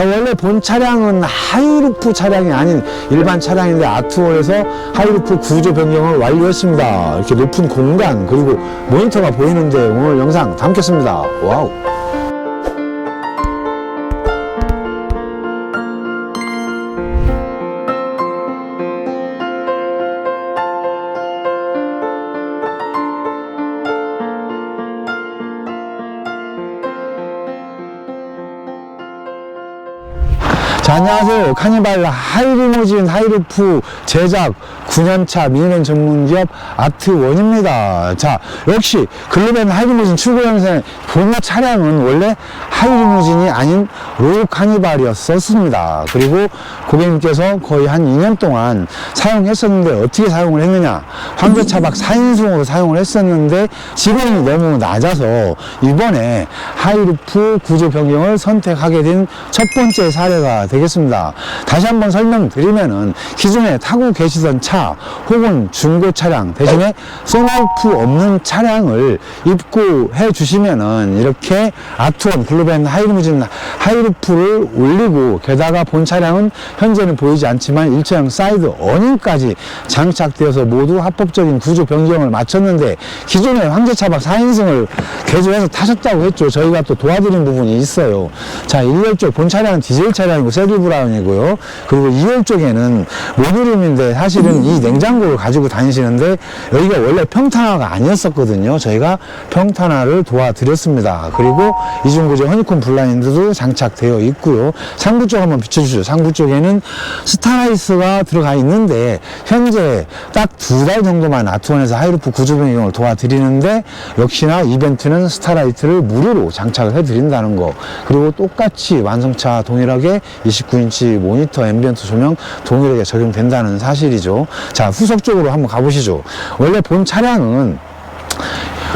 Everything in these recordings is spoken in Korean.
저 원래 본 차량은 하이루프 차량이 아닌 일반 차량인데 아트원에서 하이루프 구조 변경을 완료했습니다. 이렇게 높은 공간 그리고 모니터가 보이는데 오늘 영상 담겠습니다. 와우. 자, 안녕하세요. 카니발 하이리무진 하이루프 제작 9년차 미니밴 전문기업 아트원입니다. 자, 역시 글로벤 하이리무진 출고 영상의 본 차량은 원래 하이리무진이 아닌 로우 카니발이었었습니다. 그리고 고객님께서 거의 한 2년 동안 사용했었는데 어떻게 사용을 했느냐. 황제차박 4인승으로 사용을 했었는데 지분이 너무 낮아서 이번에 하이루프 구조 변경을 선택하게 된 첫 번째 사례가 되겠습니다. 다시 한번 설명드리면은 기존에 타고 계시던 차 혹은 중고 차량 대신에 선루프 없는 차량을 입고해 주시면은 이렇게 아트원 글로벤 하이루무진 하이루프를 올리고 게다가 본 차량은 현재는 보이지 않지만 일체형 사이드 어닝까지 장착되어서 모두 합법적인 구조 변경을 마쳤는데 기존에 황제차박 4인승을 개조해서 타셨다고 했죠. 저희가 또 도와드린 부분이 있어요. 자, 1열 쪽본 차량은 디젤 차량이고 세리 브라운이고요. 그리고 2열 쪽에는 모듈룸인데 사실은 이 냉장고를 가지고 다니시는데 여기가 원래 평탄화가 아니었었거든요. 저희가 평탄화를 도와드렸습니다. 그리고 이중구조 허니콤 블라인드도 장착되어 있고요. 상부 쪽 한번 비춰주시죠. 상부 쪽에는 스타라이스가 들어가 있는데 현재 딱 두 달 정도만 아트원에서 하이루프 구조 변경을 도와드리는데 역시나 이벤트는 스타라이트를 무료로 장착을 해드린다는 거 그리고 똑같이 완성차 동일하게 29인치 모니터 앰비언트 조명 동일하게 적용된다는 사실이죠. 자 후속 쪽으로 한번 가보시죠. 원래 본 차량은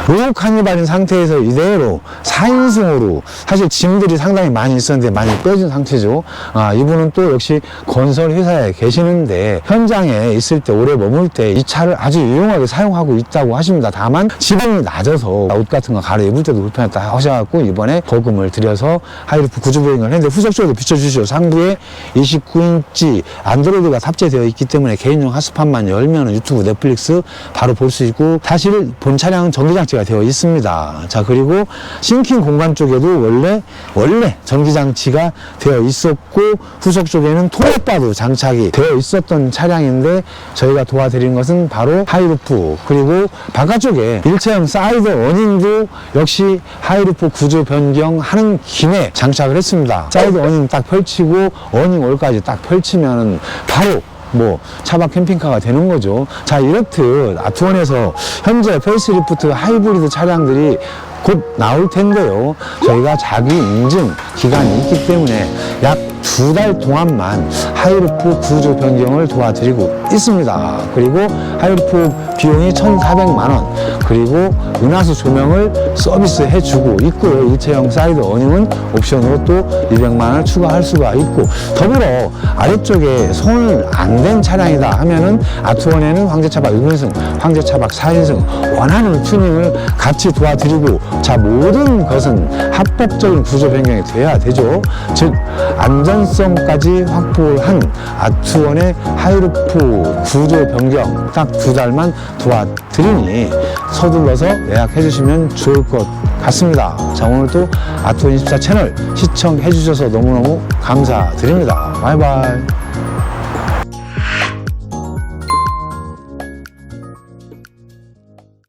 로우 카니발인 상태에서 이대로 4인승으로 사실 짐들이 상당히 많이 있었는데 많이 빼진 상태죠. 아, 이분은 또 역시 건설 회사에 계시는데 현장에 있을 때 오래 머물 때 이 차를 아주 유용하게 사용하고 있다고 하십니다. 다만 지분이 낮아서 옷 같은 거 갈아입을 때도 불편했다 하셔갖고 이번에 거금을 들여서 하이루프 구조보행을 했는데 후속적으로 비춰주시죠. 상부에 29인치 안드로이드가 탑재되어 있기 때문에 개인용 하스판만 열면 유튜브 넷플릭스 바로 볼 수 있고 사실 본 차량은 전기장치 가 되어 있습니다. 자 그리고 싱킹 공간 쪽에도 원래 원래 전기장치가 되어 있었고 후속 쪽에는 토레바도 장착이 되어 있었던 차량인데 저희가 도와드린 것은 바로 하이루프 그리고 바깥쪽에 일체형 사이드 어닝도 역시 하이루프 구조 변경하는 김에 장착을 했습니다. 사이드 어닝 딱 펼치고 어닝 올까지 딱 펼치면 바로 뭐 차박 캠핑카가 되는 거죠. 자 이렇듯 아트원에서 현재 페이스리프트 하이브리드 차량들이 곧 나올 텐데요. 저희가 자기 인증 기간이 있기 때문에 약 두 달 동안만 하이루프 구조 변경을 도와드리고 있습니다. 그리고 하이루프 비용이 1,400만 원, 그리고 은하수 조명을 서비스해 주고 있고요. 일체형 사이드 어닝은 옵션으로 또 200만 원을 추가할 수가 있고 더불어 아래쪽에 손을 안 댄 차량이다 하면은 아트원에는 황제차박 6인승, 황제차박 4인승 원하는 튜닝을 같이 도와드리고 자 모든 것은 합법적인 구조 변경이 돼야 되죠. 즉 안전성까지 확보한 아트원의 하이루프 구조 변경 딱 두 달만 도와드리니 서둘러서 예약해 주시면 좋을 것 같습니다. 자 오늘도 아트원24 채널 시청해 주셔서 너무너무 감사드립니다. 바이바이.